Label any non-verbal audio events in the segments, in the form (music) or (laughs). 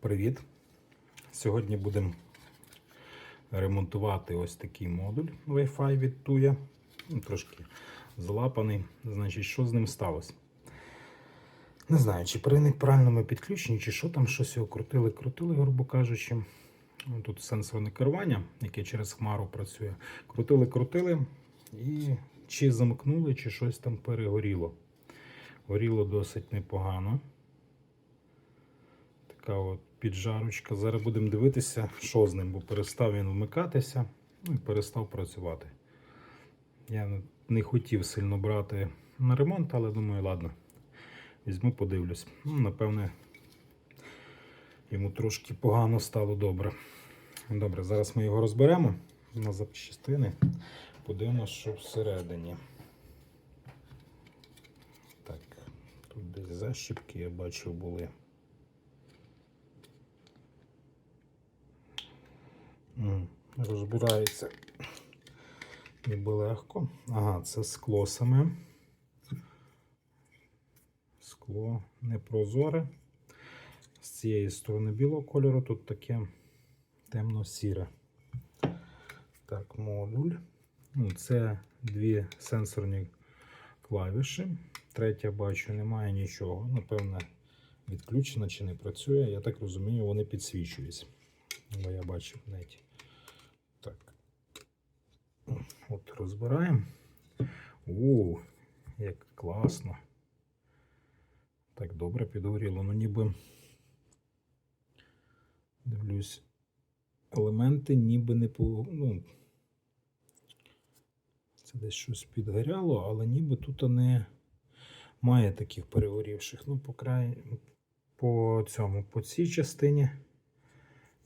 Привіт! Сьогодні будемо ремонтувати ось такий модуль Wi-Fi від Tuya. Ну, Трошки залапаний. Значить, що з ним сталося? Не знаю, чи при неправильному підключенні, чи що там щось його крутили, крутили, грубо кажучи. Тут сенсорне керування, яке через хмару працює. Крутили, крутили і чи замкнули, чи щось там перегоріло. Горіло досить непогано. Така от піджарочка. Зараз будемо дивитися, що з ним, бо перестав він вмикатися ну і перестав працювати. Я не- хотів сильно брати на ремонт, але думаю, ладно, візьму, подивлюсь. Ну, напевне, йому трошки погано стало добре. Добре, зараз ми його розберемо на запчастини. Подивимося, що всередині. Так, тут десь защіпки я бачив були. Розбирається ніби легко. Ага, це скло саме. Скло непрозоре. З цієї сторони білого кольору, тут таке темно-сіре. Так, модуль. Ну, Це дві сенсорні клавіші. Третя бачу, немає нічого. Напевне, відключена чи не працює. Я так розумію, вони підсвічуються. Бо я бачив в. Так. От розбираємо. О, як класно. Так, добре підгоріло. Ну ніби дивлюсь. Елементи ніби не по. Ну, це десь щось підгоряло, але ніби тут не має таких перегорівших. Ну, по край, по цьому, по цій частині.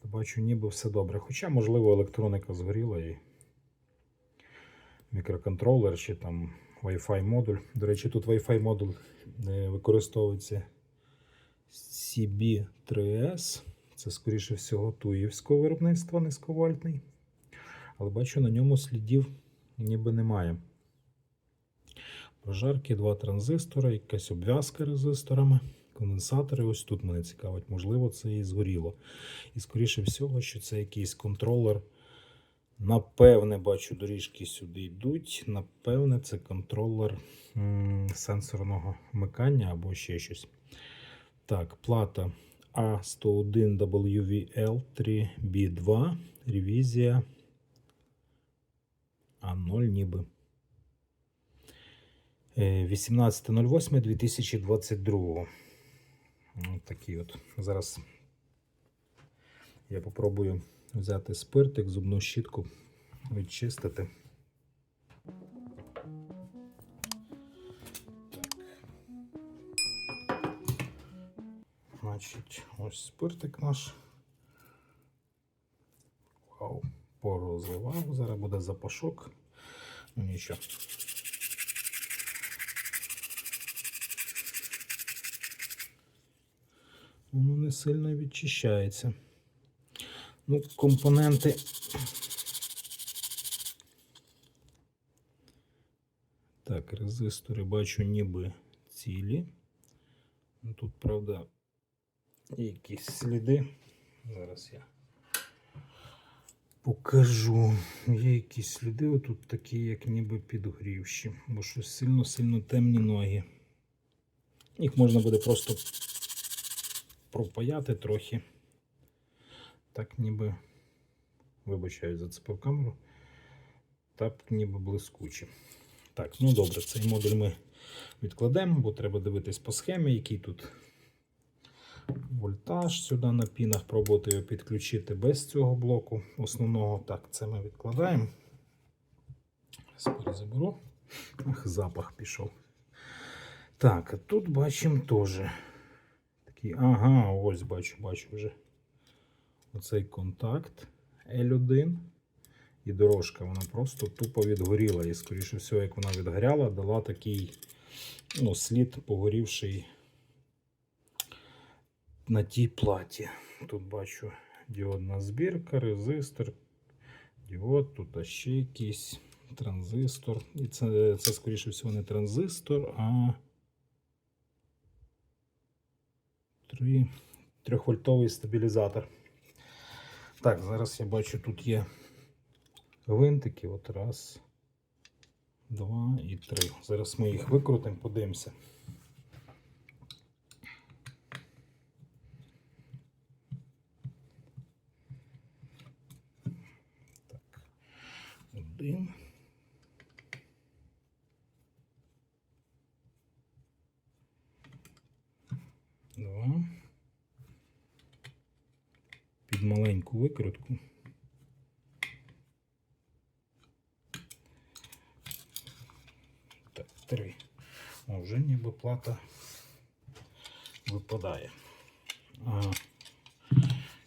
Бачу, ніби все добре. Хоча, можливо, електроніка згоріла і мікроконтролер чи там Wi-Fi модуль. До речі, тут Wi-Fi модуль е, використовується CB3S. Це, скоріше всього, туївського виробництва низьковольтний. Але бачу, на ньому слідів ніби немає. Прожарки, два транзистори, якась обв'язка резисторами, конденсатори. Ось тут мене цікавить, можливо, це і згоріло. І скоріше всього, що це якийсь контролер. Напевне, бачу, доріжки сюди йдуть. Напевне, це контролер сенсорного вмикання або ще щось. Так, плата A101WVL3B2, ревізія А0 ніби. Е, 18.08.2022. Ось такий от. Зараз я попробую взяти спиртик, зубну щітку, відчистити. Значить, ось спиртик наш. Вау, порозливав. Зараз буде запашок. Ну нічого. Воно не сильно відчищається. Ну, компоненти. Так, резистори бачу ніби цілі. Ну, Тут, правда, якісь сліди. Зараз я покажу. Є якісь сліди, отут такі, як ніби підгрівші, бо щось сильно-сильно темні ноги. Їх можна буде просто пропаяти трохи. Так ніби, вибачаю, зацепив камеру. Так ніби блискуче. Так, ну добре, цей модуль ми відкладемо, бо треба дивитись по схемі, який тут вольтаж сюди на пінах, пробувати його підключити без цього блоку основного. Так, це ми відкладаємо. Зараз перезаберу. Ах, запах пішов. Так, тут бачимо теж. Такий, ага, ось бачу, бачу вже. Оцей контакт L1 і дорожка, вона просто тупо відгоріла. І, скоріше всього, як вона відгоряла, дала такий ну, слід погорівший на тій платі. Тут бачу діодна збірка, резистор, діод, тут ще якийсь транзистор. І це, це скоріше всього, не транзистор, а 3 3-вольтовий стабілізатор. Так, зараз я бачу, тут є гвинтики. От раз, два і три. Зараз ми їх викрутимо, подивимося. Так, один. Два. Під маленьку викрутку. Так, три. О, вже ніби плата випадає. А,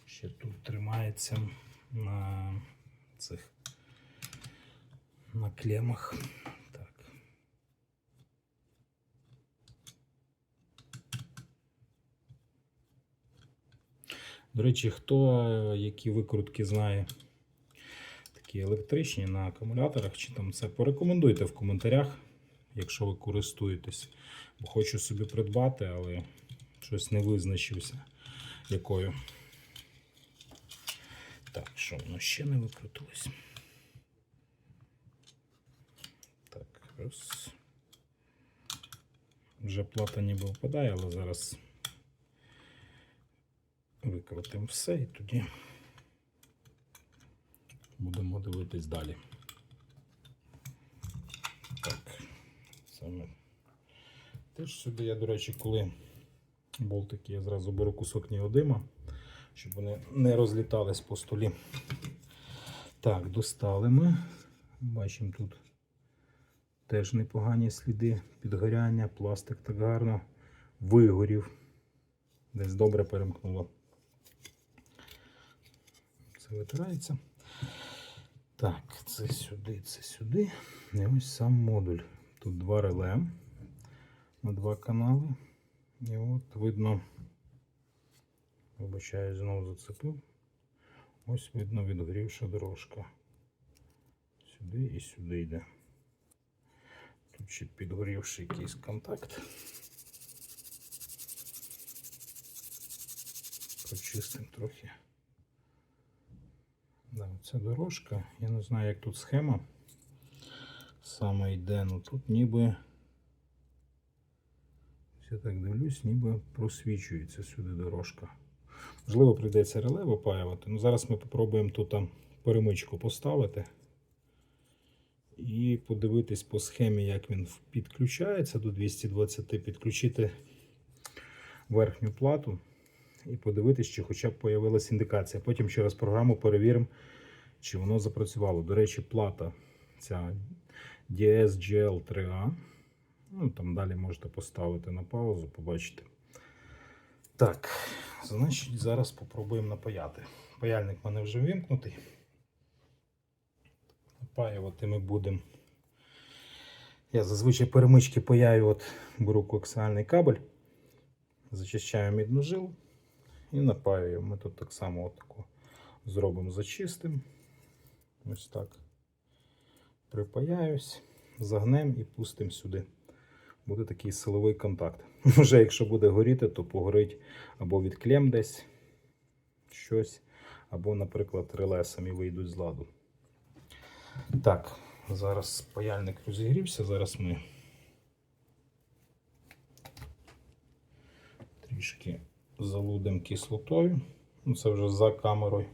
ще тут тримається на цих на клемах. Так. До речі, хто е, які викрутки знає, такі електричні на акумуляторах, чи там це порекомендуйте в коментарях, якщо ви користуєтесь. Бо хочу собі придбати, але щось не визначився якою. Так, що воно ще не викрутилось. Так, раз. Вже плата ніби впадає, але зараз викрутимо все і тоді будемо дивитись далі. Так, саме теж сюди я, до речі, коли болтики, я зразу беру кусок неодима, щоб вони не розлітались по столі. Так, достали ми. Бачимо тут теж непогані сліди підгоряння, пластик так гарно вигорів. Десь добре перемкнуло. Це витирається. Так, це сюди, це сюди. І ось сам модуль. Тут два реле на два канали. І от видно, вибачаю, знову зацепив. Ось видно відгорівша дорожка. Сюди і сюди йде. Тут ще підгорівший якийсь контакт. Почистимо трохи. Да, ця дорожка. Я не знаю, як тут схема саме йде. Ну тут ніби. Я так дивлюсь, ніби просвічується сюди дорожка. Можливо, прийдеться реле випаювати. Ну, зараз ми спробуємо тут там перемичку поставити і подивитись по схемі, як він підключається до 220, підключити верхню плату і подивитись, чи хоча б появилась індикація. Потім через програму перевіримо, чи воно запрацювало. До речі, плата ця DSGL3A. Ну, там далі можете поставити на паузу, побачите. Так, значить, зараз спробуємо напаяти. Паяльник в мене вже вимкнутий. Напаювати ми будемо. Я зазвичай перемички паяю, от беру коаксіальний кабель, зачищаю мідну жилу і напаюю. Ми тут так само отако зробимо зачистим. Ось так. Припаяюсь, загнемо і пустимо сюди. Буде такий силовий контакт. (laughs) Вже якщо буде горіти, то погорить або від клем десь щось, або, наприклад, реле самі вийдуть з ладу. Так, зараз паяльник розігрівся, зараз ми трішки залудимо кислотою. Ну, Це вже за камерою.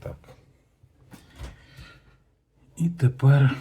Так. І тепер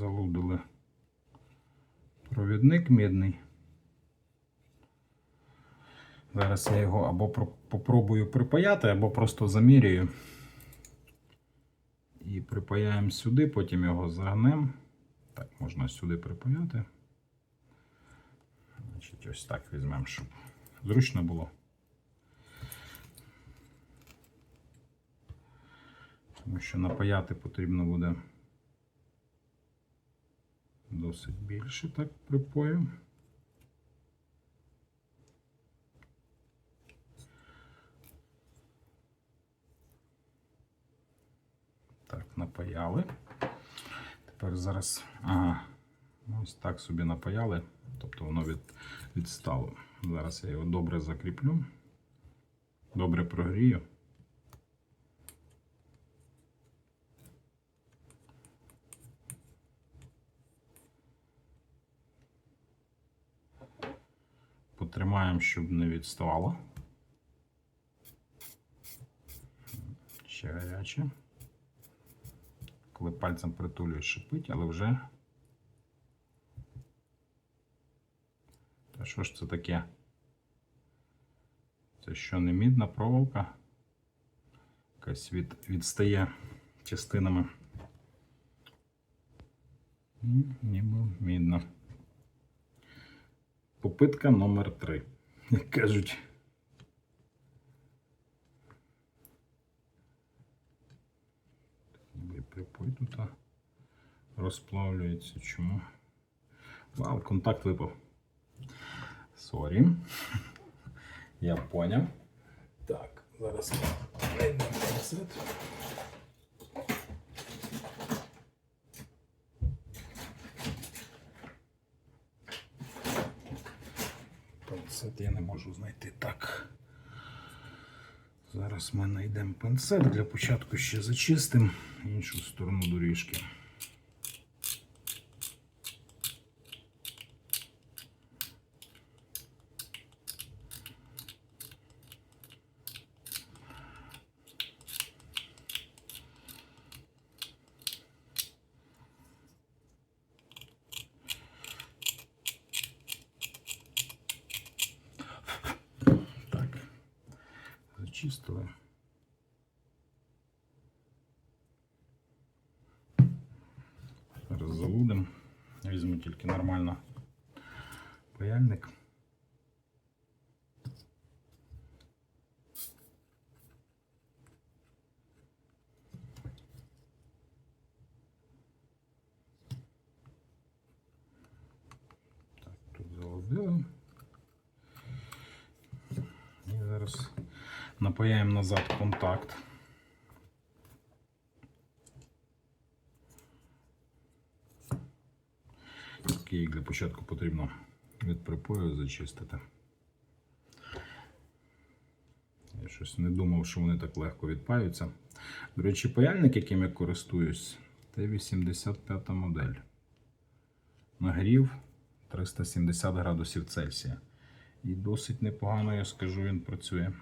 залудили провідник мідний. Зараз я його або попробую припаяти, або просто замірюю. І припаяємо сюди, потім його загнемо. Так, можна сюди припаяти. Значить, Ось так візьмемо, щоб зручно було. Тому що напаяти потрібно буде досить більше так припою. Так, напаяли. Тепер зараз. Ага, ось так собі напаяли. Тобто воно від, відстало. Зараз я його добре закріплю. Добре прогрію. Потримаємо, щоб не відставало. Ще гаряче. Коли пальцем притулюєш, шипить, але вже. Та що ж це таке? Це що не мідна проволока? Якась від, відстає частинами. Ніби мідна. Попитка номер 3 (laughs) Як кажуть. Припой тут розплавлюється. Чому? Вау, контакт випав. Сорі. (laughs) Я поняв. Так, зараз Пінцет я не можу знайти так. Зараз ми знайдемо пинцет. Для початку ще зачистимо іншу сторону доріжки. тільки нормально паяльник. Так, тут залудили. І зараз напаяємо назад контакт. Для початку потрібно від припою зачистити. Я щось не думав, що вони так легко відпаються. До речі, паяльник, яким я користуюсь, Т-85 модель. Нагрів 370 градусів Цельсія. І досить непогано, я скажу, він працює.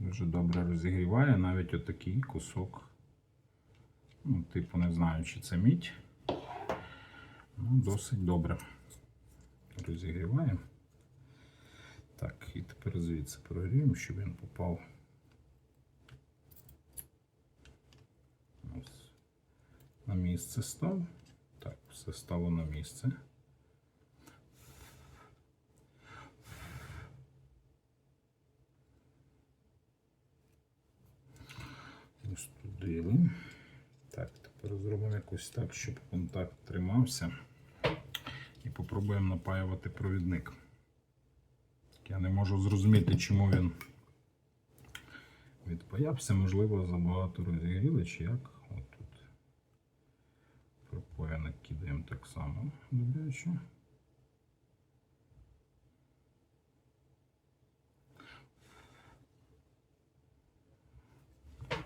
Дуже добре розігріває навіть отакий кусок. Ну, типу, не знаю, чи це мідь. Ну, досить добре розігріває. Так, і тепер звідси прогріємо, щоб він попав. Ось. На місце став. Так, все стало на місце. Остудили. Так, тепер зробимо якось так, щоб контакт тримався. І попробуємо напаювати провідник. Я не можу зрозуміти, чому він відпаявся, можливо, забагато розігріли, чи як. От тут накидаємо так само добряче.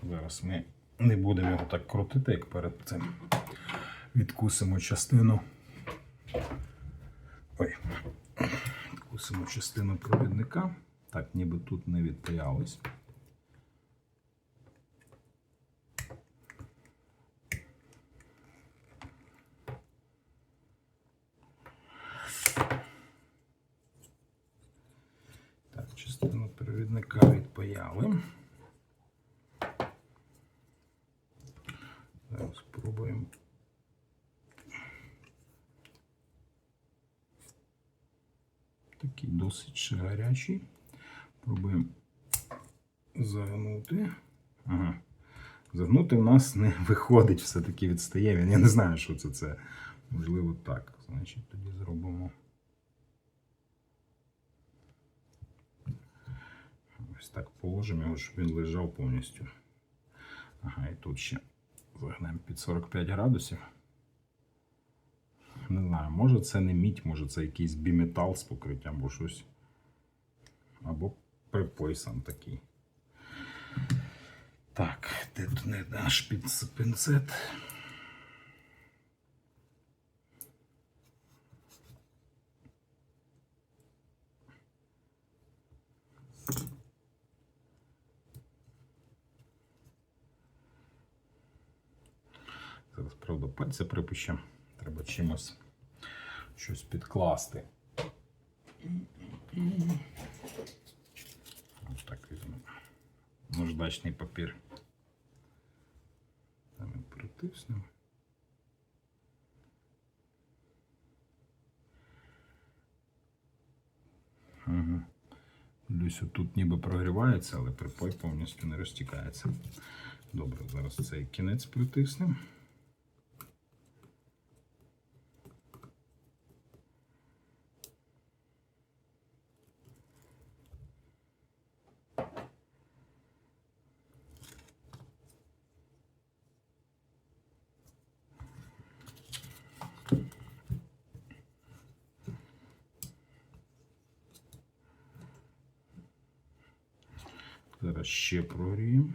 Зараз ми не будемо його так крутити, як перед цим. Відкусимо частину. Ой. Відкусимо частину провідника. Так, ніби тут не відпаялось. Частину провідника відпаяли. Зараз спробуємо. Так Такий досить гарячий. Пробуємо загнути. Ага. Загнути в нас не (laughs) виходить, все-таки відстає він. Я не знаю, що це. це. Можливо, так. Значить, тоді зробимо. Ось так положимо його, щоб він лежав повністю. Ага, і тут ще загнемо під 45 градусів. Не знаю, може це не мідь, може це якийсь біметал з покриттям або щось. Або припой сам такий. Так, де тут не наш пінцет? Зараз, правда, пальця припущу. Треба чимось щось підкласти. Ось так візьмемо. Наждачний папір. Там і притиснемо. Ага. Десь тут ніби прогрівається, але припой повністю не розтікається. Добре, зараз цей кінець притиснемо. Ще прогріємо.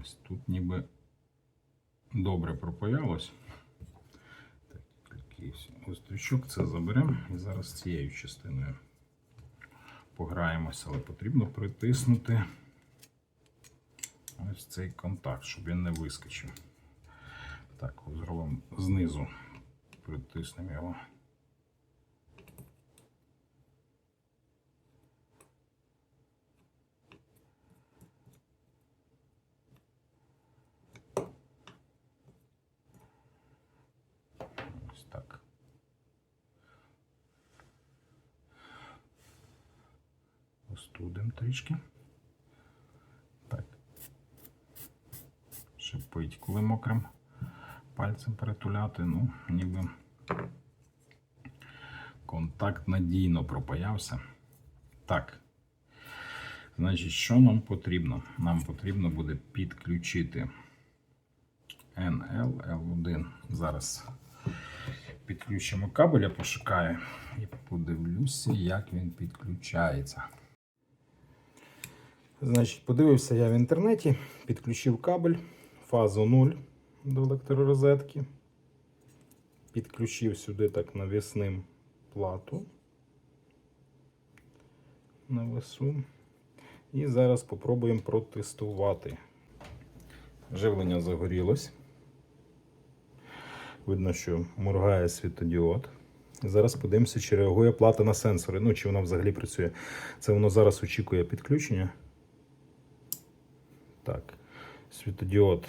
Ось тут ніби добре пропаялось. Так, якийсь острячок це заберемо і зараз цією частиною пограємося, але потрібно притиснути ось цей контакт, щоб він не вискочив. Так, зробимо знизу, притиснемо його. Ось так. Остудимо трішки. Так. Шипить, коли мокрим пальцем перетуляти, ну, ніби контакт надійно пропаявся. Так. Значить, що нам потрібно? Нам потрібно буде підключити NL-L1. Зараз підключимо кабель, я пошукаю і подивлюся, як він підключається. Значить, подивився я в інтернеті, підключив кабель, фазу 0 до електророзетки. Підключив сюди так навісним плату на весу. І зараз спробуємо протестувати. Живлення загорілось. Видно, що моргає світодіод. Зараз подивимося, чи реагує плата на сенсори. Ну, чи вона взагалі працює. Це воно зараз очікує підключення. Так, світодіод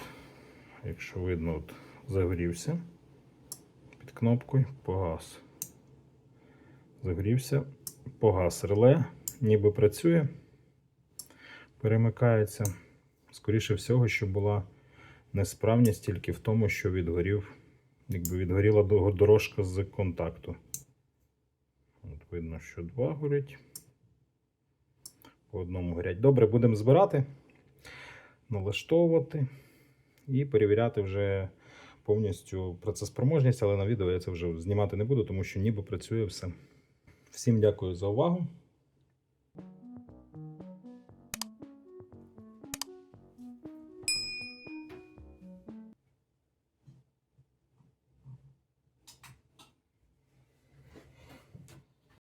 якщо видно, от загорівся під кнопкою, погас. Загорівся, погас реле, ніби працює, перемикається. Скоріше всього, що була несправність тільки в тому, що відгорів, якби відгоріла до- дорожка з контакту. От видно, що два горить. По одному горять. Добре, будемо збирати, налаштовувати і перевіряти вже повністю процеспроможність, але на відео я це вже знімати не буду, тому що ніби працює все. Всім дякую за увагу.